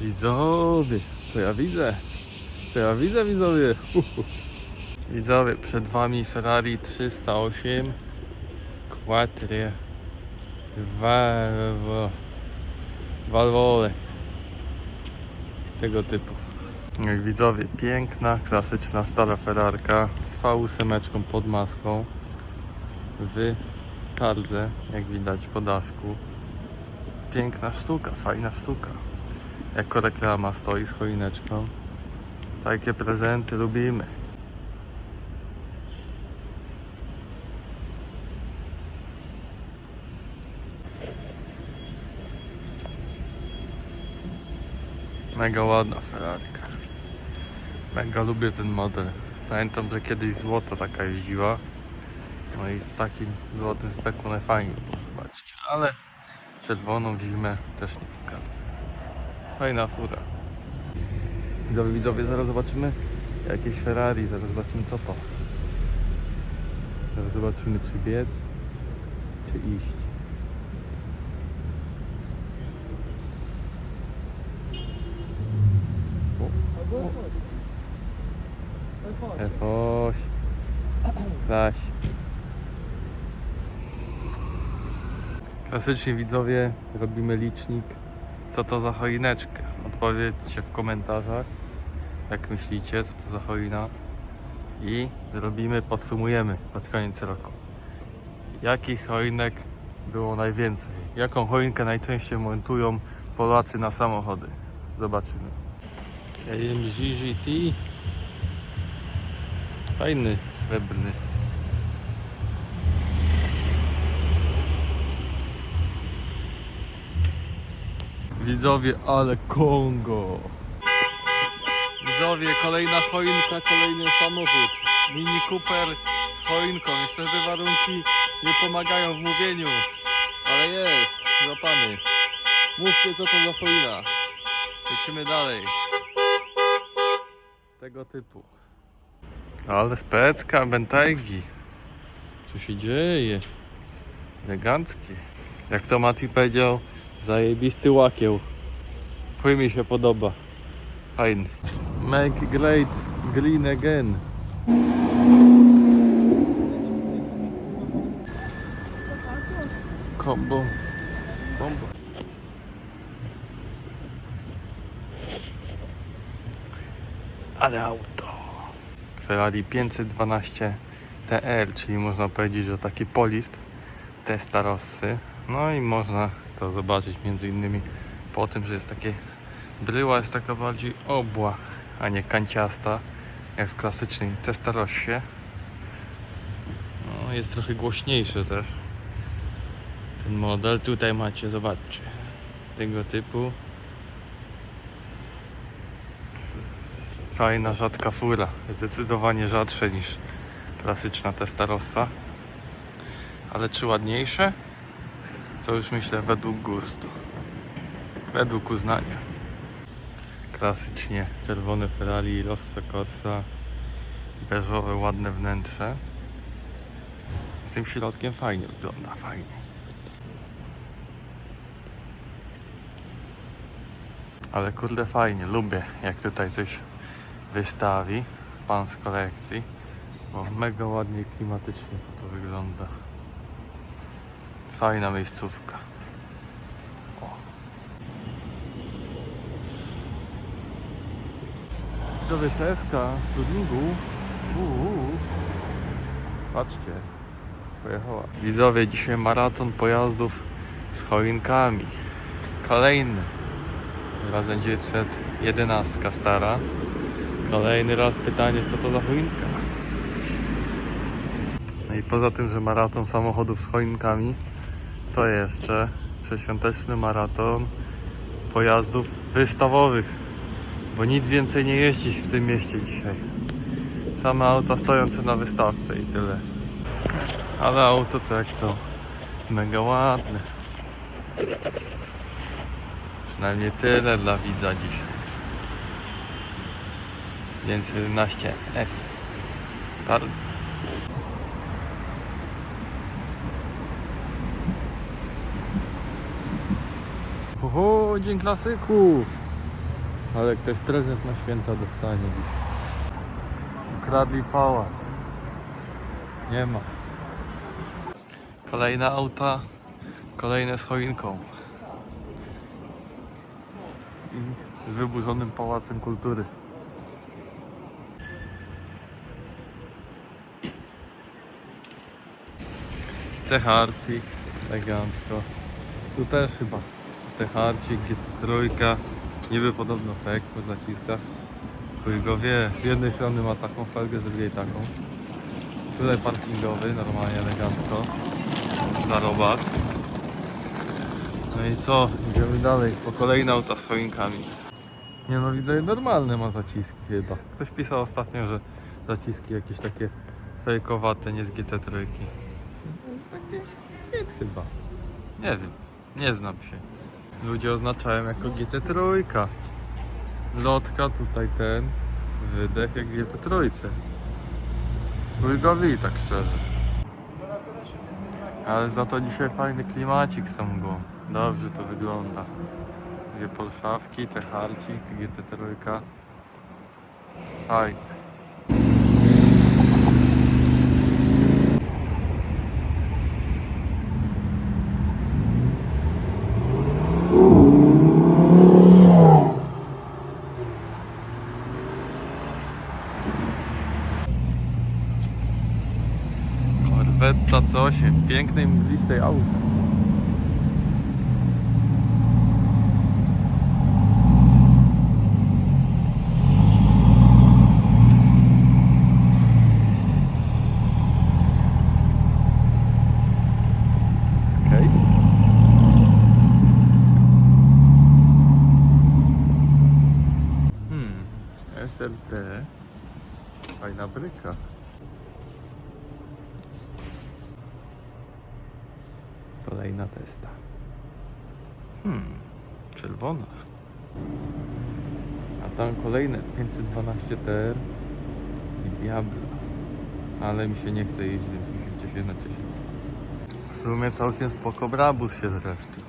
Widzowie, co ja widzę? Co ja widzę, widzowie? Widzowie, przed wami Ferrari 308 Quattro Valvo Valvole tego typu. Jak widzowie, piękna, klasyczna stara Ferrarka z V8 pod maską w tardze, jak widać po daszku. Piękna sztuka, fajna sztuka. Jako reklama stoi z choineczką. Takie prezenty lubimy. Mega ładna Ferrarka. Mega lubię ten model. Pamiętam, że kiedyś złota taka jeździła. No i w takim złotym speku najfajniej było zobaczyć. Ale czerwoną zimę też nie pokażę. Fajna fura. Widzowie, widzowie, zaraz zobaczymy jakieś Ferrari, zaraz zobaczymy co to. Zaraz zobaczymy czy biec, czy iść. F8 Zaś Klasycznie widzowie robimy licznik Co to za choineczkę? Odpowiedzcie w komentarzach Jak myślicie co to za choina I zrobimy, podsumujemy pod koniec roku Jakich choinek było najwięcej? Jaką choinkę najczęściej montują Polacy na samochody? Zobaczymy KMG GT Fajny, srebrny. Widzowie, ale Kongo. Widzowie, kolejna choinka, kolejny samochód. Mini Cooper z choinką. Niestety warunki nie pomagają w mówieniu. Ale jest, złapany. Mówcie co to za choina. Lecimy dalej. Tego typu. Ale specka, bentegi. Co się dzieje? Eleganckie. Jak to Mati powiedział, zajebisty łakieł. Chuj mi się podoba. Fajny. Make great green again. Kombo. Kombo. Ale auto. Ferrari 512 TR, czyli można powiedzieć, że taki polift Testarossy. No i można to zobaczyć między innymi po tym, że jest takie bryła jest taka bardziej obła, a nie kanciasta, jak w klasycznej Testarossie. No, jest trochę głośniejszy też ten model. Tutaj macie, zobaczcie, tego typu. Fajna, rzadka fura. Zdecydowanie rzadsze niż klasyczna Testarossa. Ale czy ładniejsze? To już myślę według gustu. Według uznania. Klasycznie czerwone Ferrari Rossa Corsa. Beżowe, ładne wnętrze. Z tym środkiem fajnie wygląda, fajnie. Ale kurde fajnie, lubię jak tutaj coś wystawi pan z kolekcji bo mega ładnie klimatycznie to, to wygląda fajna miejscówka. Widzowie CSK w Ludningu Uuu. patrzcie pojechała. Widzowie dzisiaj maraton pojazdów z choinkami. Kolejny. Raz będzie szedł jedenastka stara. Kolejny raz pytanie, co to za choinka? No i poza tym, że maraton samochodów z choinkami, to jeszcze przeświąteczny maraton pojazdów wystawowych, bo nic więcej nie jeździ w tym mieście dzisiaj. Same auta stojące na wystawce i tyle. Ale auto co jak co, mega ładne. Przynajmniej tyle dla widza dzisiaj. Więc 11 S. Bardzo. Oho, dzień klasyków. Ale ktoś prezent na święta dostanie dziś. Ukradli pałac. Nie ma. Kolejne auta, kolejne z choinką. I z wyburzonym pałacem kultury. Techarcik, elegancko. Tu też chyba Techarcik, gdzie tu trójka. Niby podobno fek po zaciskach. Chuj go wie. Z jednej strony ma taką felgę, z drugiej taką. Tutaj parkingowy, normalnie elegancko. Zarobas. No i co? Idziemy dalej. Po kolejne auta z choinkami. Nie no, widzę normalne ma zaciski chyba. Ktoś pisał ostatnio, że zaciski jakieś takie fejkowate, nie z GT3. Takie nic chyba. Nie wiem. Nie znam się. Ludzie oznaczają jako GT3. Lotka tutaj ten wydech jak GT3. Łygowi tak szczerze. Ale za to dzisiaj fajny klimacik tą mgłą. Dobrze to wygląda. Dwie polszawki, techarcik, GT3. Fajnie. Korwetta coś w pięknej mglistej aurze. Skate? Hmm, SLT. Fajna bryka. Kolejna testa. Hmm, czerwona. A tam kolejne 512 TR i Diablo. Ale mi się nie chce jeździć, więc musicie się nacieszyć. W sumie całkiem spoko brabus się zrespił.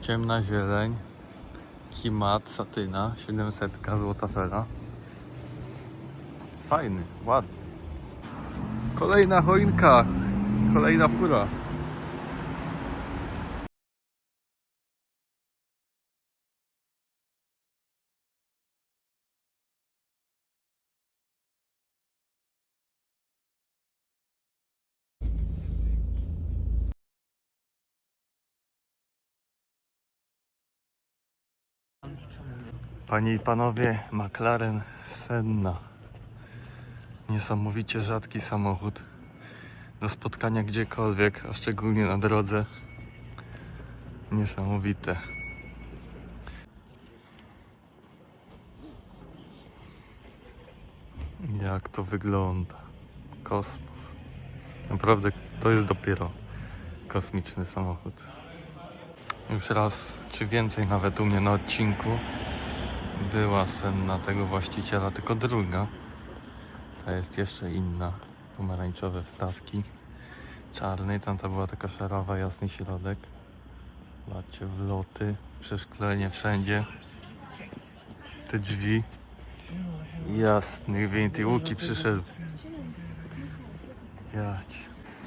Ciemna zieleń, kimat, satyna, 700 złota fera. Fajny, ładny. Kolejna choinka, kolejna fura. Panie i panowie, McLaren Senna. Niesamowicie rzadki samochód do spotkania gdziekolwiek, a szczególnie na drodze. Niesamowite. Jak to wygląda? Kosmos. Naprawdę to jest dopiero kosmiczny samochód. Już raz, czy więcej nawet u mnie na odcinku była senna tego właściciela, tylko druga. Ta jest jeszcze inna. Pomarańczowe wstawki. Czarny, tamta była taka szarowa, jasny środek. Zobaczcie, wloty, przeszklenie wszędzie. Te drzwi. Jasny gwint i Łuki przyszedł. Jać.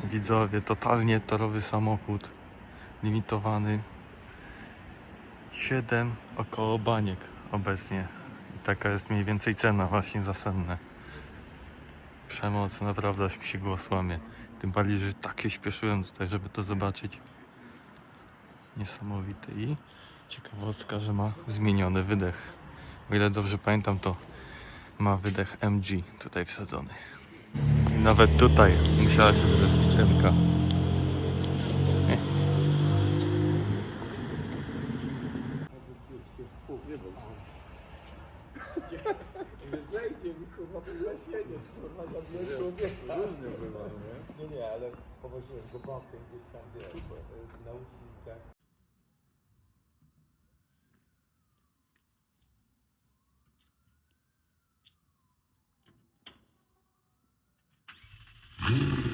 Widzowie, totalnie torowy samochód. Limitowany. 7 około baniek obecnie. I taka jest mniej więcej cena właśnie za senne. Przemoc naprawdę aż mi się głos łamie. Tym bardziej, że tak się śpieszyłem tutaj, żeby to zobaczyć. Niesamowite i ciekawostka, że ma zmieniony wydech. O ile dobrze pamiętam, to ma wydech MG tutaj wsadzony. I nawet tutaj musiała się MK. nie? Nie, nie, ale powoziłem go bąkiem gdzieś tam, gdzie Super. E, na uściskach. Mm-hmm.